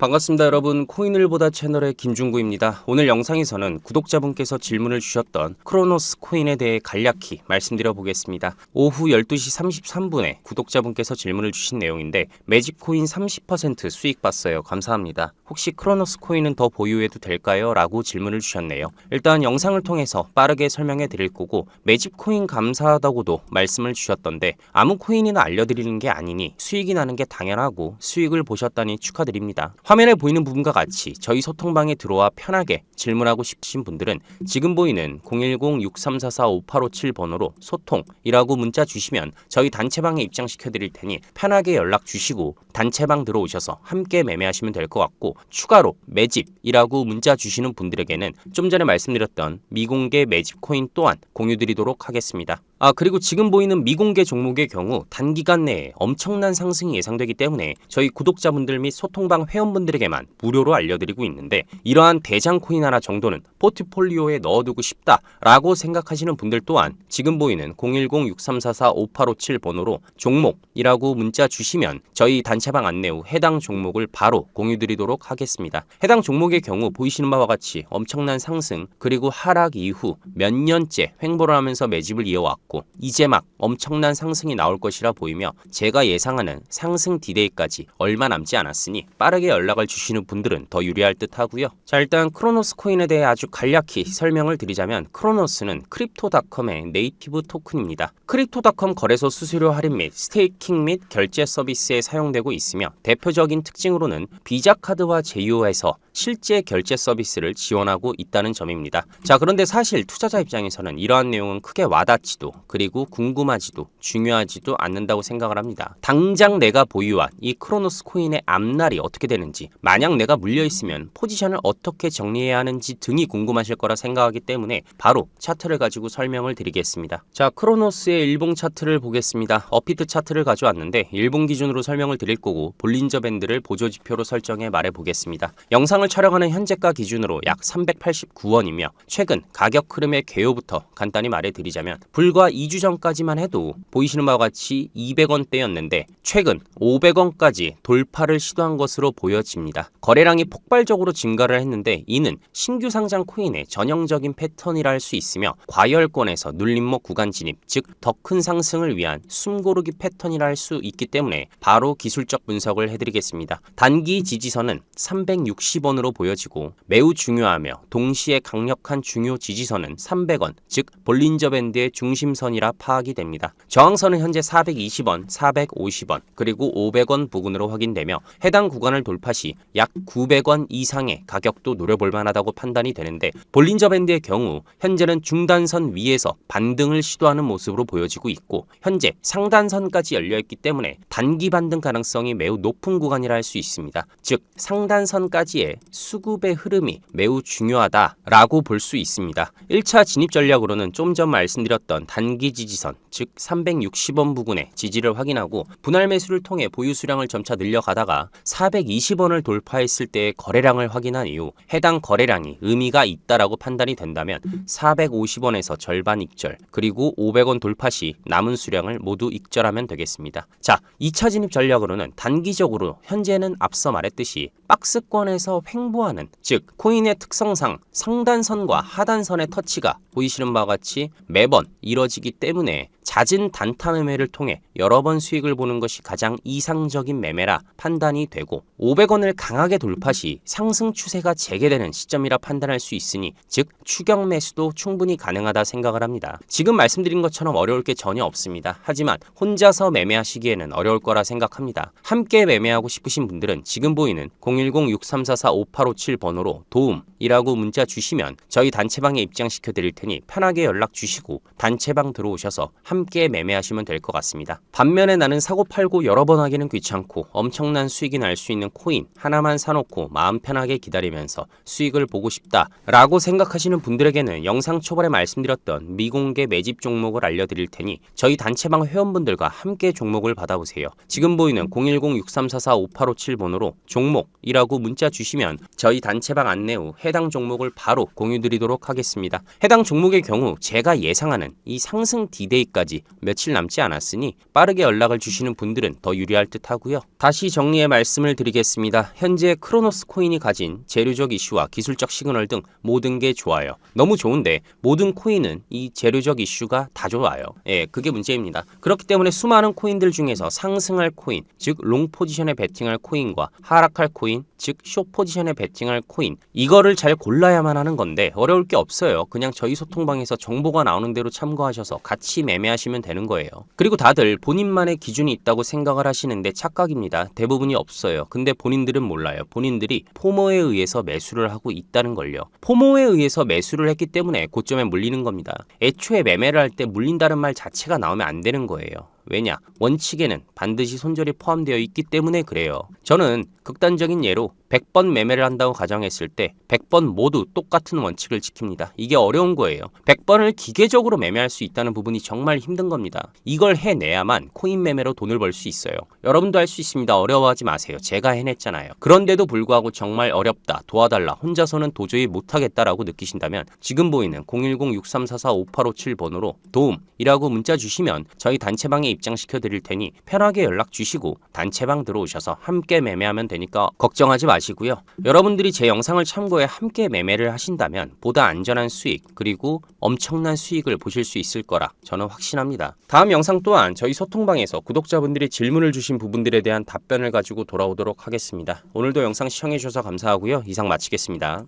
반갑습니다 여러분. 코인을 보다 채널의 김중구입니다. 오늘 영상에서는 구독자분께서 질문을 주셨던 크로노스 코인에 대해 간략히 말씀드려 보겠습니다. 오후 12시 33분에 구독자분께서 질문을 주신 내용인데 매직 코인 30% 수익 봤어요. 감사합니다 혹시 크로노스 코인은 더 보유해도 될까요? 라고 질문을 주셨네요 일단 영상을 통해서 빠르게 설명해 드릴 거고 매직 코인 감사하다고도 말씀을 주셨던데 아무 코인이나 알려드리는 게 아니니 수익이 나는 게 당연하고 수익을 보셨다니 축하드립니다 화면에 보이는 부분과 같이 저희 소통방에 들어와 편하게 질문하고 싶으신 분들은 지금 보이는 010-6344-5857번호로 소통이라고 문자 주시면 저희 단체방에 입장시켜 드릴 테니 편하게 연락 주시고 단체방 들어오셔서 함께 매매하시면 될 것 같고 추가로 매집이라고 문자 주시는 분들에게는 좀 전에 말씀드렸던 미공개 매집 코인 또한 공유 드리도록 하겠습니다. 아 그리고 지금 보이는 미공개 종목의 경우 단기간 내에 엄청난 상승이 예상되기 때문에 저희 구독자분들 및 소통방 회원분들에게만 무료로 알려드리고 있는데 이러한 대장 코인 하나 정도는 포트폴리오에 넣어두고 싶다라고 생각하시는 분들 또한 지금 보이는 010-6344-5857 번호로 종목이라고 문자 주시면 저희 단체방 안내 후 해당 종목을 바로 공유드리도록 하겠습니다. 해당 종목의 경우 보이시는 바와 같이 엄청난 상승 그리고 하락 이후 몇 년째 횡보를 하면서 매집을 이어왔고 이제 막 엄청난 상승이 나올 것이라 보이며 제가 예상하는 상승 디데이까지 얼마 남지 않았으니 빠르게 연락을 주시는 분들은 더 유리할 듯 하고요. 자 일단 크로노스 코인에 대해 아주 간략히 설명을 드리자면 크로노스는 크립토닷컴의 네이티브 토큰입니다. 크립토닷컴 거래소 수수료 할인 및 스테이킹 및 결제 서비스에 사용되고 있으며 대표적인 특징으로는 비자 카드와 제휴해서 실제 결제 서비스를 지원하고 있다는 점입니다. 자, 그런데 사실 투자자 입장에서는 이러한 내용은 크게 와닿지도 그리고 궁금하지도 중요하지도 않는다고 생각을 합니다. 당장 내가 보유한 이 크로노스 코인의 앞날이 어떻게 되는지, 만약 내가 물려 있으면 포지션을 어떻게 정리해야 하는지 등이 궁금하실 거라 생각하기 때문에 바로 차트를 가지고 설명을 드리겠습니다. 자, 크로노스의 일봉 차트를 보겠습니다. 어피트 차트를 가져왔는데 일봉 기준으로 설명을 드릴 거고 볼린저 밴드를 보조 지표로 설정해 말해 보겠습니다. 영상 을 촬영하는 현재가 기준으로 약 389원이며 최근 가격 흐름의 개요부터 간단히 말해 드리자면 불과 2주 전까지만 해도 보이시는 바와 같이 200원대였는데 최근 500원까지 돌파를 시도한 것으로 보여집니다. 거래량이 폭발적으로 증가를 했는데 이는 신규 상장 코인의 전형적인 패턴이라 할 수 있으며 과열권에서 눌림목 구간 진입 즉 더 큰 상승을 위한 숨고르기 패턴이라 할 수 있기 때문에 바로 기술적 분석을 해드리겠습니다. 단기 지지선은 360 원으로 보여지고 매우 중요하며 동시에 강력한 중요 지지선은 300원 즉 볼린저 밴드의 중심선이라 파악이 됩니다. 저항선은 현재 420원, 450원 그리고 500원 부근으로 확인되며 해당 구간을 돌파 시 약 900원 이상의 가격도 노려볼 만하다고 판단이 되는데 볼린저 밴드의 경우 현재는 중단선 위에서 반등을 시도하는 모습으로 보여지고 있고 현재 상단선까지 열려 있기 때문에 단기 반등 가능성이 매우 높은 구간이라 할 수 있습니다. 즉 상단선까지의 수급의 흐름이 매우 중요하다라고 볼 수 있습니다. 1차 진입 전략으로는 좀 전 말씀드렸던 단기 지지선 즉 360원 부근의 지지를 확인하고 분할 매수를 통해 보유 수량을 점차 늘려가다가 420원을 돌파했을 때의 거래량을 확인한 이후 해당 거래량이 의미가 있다라고 판단이 된다면 450원에서 절반 익절 그리고 500원 돌파 시 남은 수량을 모두 익절하면 되겠습니다. 자, 2차 진입 전략으로는 단기적으로 현재는 앞서 말했듯이 박스권에서 횡보하는 즉 코인의 특성상 상단선과 하단선의 터치가 보이시는 바와 같이 매번 이뤄지기 때문에 잦은 단타 매매를 통해 여러 번 수익을 보는 것이 가장 이상적인 매매라 판단이 되고 500원을 강하게 돌파 시 상승 추세가 재개되는 시점이라 판단할 수 있으니 즉 추격 매수도 충분히 가능하다 생각을 합니다. 지금 말씀드린 것처럼 어려울 게 전혀 없습니다. 하지만 혼자서 매매하시기에는 어려울 거라 생각합니다. 함께 매매하고 싶으신 분들은 지금 보이는 010-6344-5857 번호로 도움이라고 문자 주시면 저희 단체방에 입장시켜 드릴 테니 편하게 연락 주시고 단체방 들어오셔서 함께 매매하시면 될 것 같습니다. 반면에 나는 사고 팔고 여러 번 하기는 귀찮고 엄청난 수익이 날 수 있는 코인 하나만 사놓고 마음 편하게 기다리면서 수익을 보고 싶다라고 생각하시는 분들에게는 영상 초반에 말씀드렸던 미공개 매집 종목을 알려드릴 테니 저희 단체방 회원분들과 함께 종목을 받아보세요. 지금 보이는 010-6344-5857 번호로 종목이라고 문자 주시면 저희 단체방 안내 후 해당 종목을 바로 공유 드리도록 하겠습니다. 해당 종목의 경우 제가 예상하는 이 상승 디데이까지 며칠 남지 않았으니 빠르게 연락을 주시는 분들은 더 유리할 듯 하고요. 다시 정리해 말씀을 드리겠습니다. 현재 크로노스 코인이 가진 재료적 이슈와 기술적 시그널 등 모든 게 좋아요. 너무 좋은데 모든 코인은 이 재료적 이슈가 다 좋아요. 예, 그게 문제입니다. 그렇기 때문에 수많은 코인들 중에서 상승할 코인, 즉 롱 포지션에 베팅할 코인과 하락할 코인, 즉쇼 포지션 에 베팅할 코인 이거를 잘 골라야만 하는 건데 어려울 게 없어요. 그냥 저희 소통방에서 정보가 나오는 대로 참고하셔서 같이 매매하시면 되는 거예요. 그리고 다들 본인만의 기준이 있다고 생각을 하시는데 착각입니다. 대부분이 없어요. 근데 본인들은 몰라요. 본인들이 포모에 의해서 매수를 하고 있다는 걸요. 포모에 의해서 매수를 했기 때문에 고점에 물리는 겁니다. 애초에 매매를 할 때 물린다는 말 자체가 나오면 안 되는 거예요. 왜냐? 원칙에는 반드시 손절이 포함되어 있기 때문에 그래요. 저는 극단적인 예로 100번 매매를 한다고 가정했을 때 100번 모두 똑같은 원칙을 지킵니다. 이게 어려운 거예요. 100번을 기계적으로 매매할 수 있다는 부분이 정말 힘든 겁니다. 이걸 해내야만 코인 매매로 돈을 벌 수 있어요. 여러분도 할 수 있습니다. 어려워하지 마세요. 제가 해냈잖아요. 그런데도 불구하고 정말 어렵다. 도와달라. 혼자서는 도저히 못하겠다라고 느끼신다면 지금 보이는 010-6344-5857번호로 도움이라고 문자 주시면 저희 단체방에 입장시켜 드릴 테니 편하게 연락 주시고 단체방 들어오셔서 함께 매매하면 되니까 걱정하지 마시고요. 여러분들이 제 영상을 참고해 함께 매매를 하신다면 보다 안전한 수익 그리고 엄청난 수익을 보실 수 있을 거라 저는 확신합니다. 다음 영상 또한 저희 소통방에서 구독자분들이 질문을 주신 부분들에 대한 답변을 가지고 돌아오도록 하겠습니다. 오늘도 영상 시청해 주셔서 감사하고요. 이상 마치겠습니다.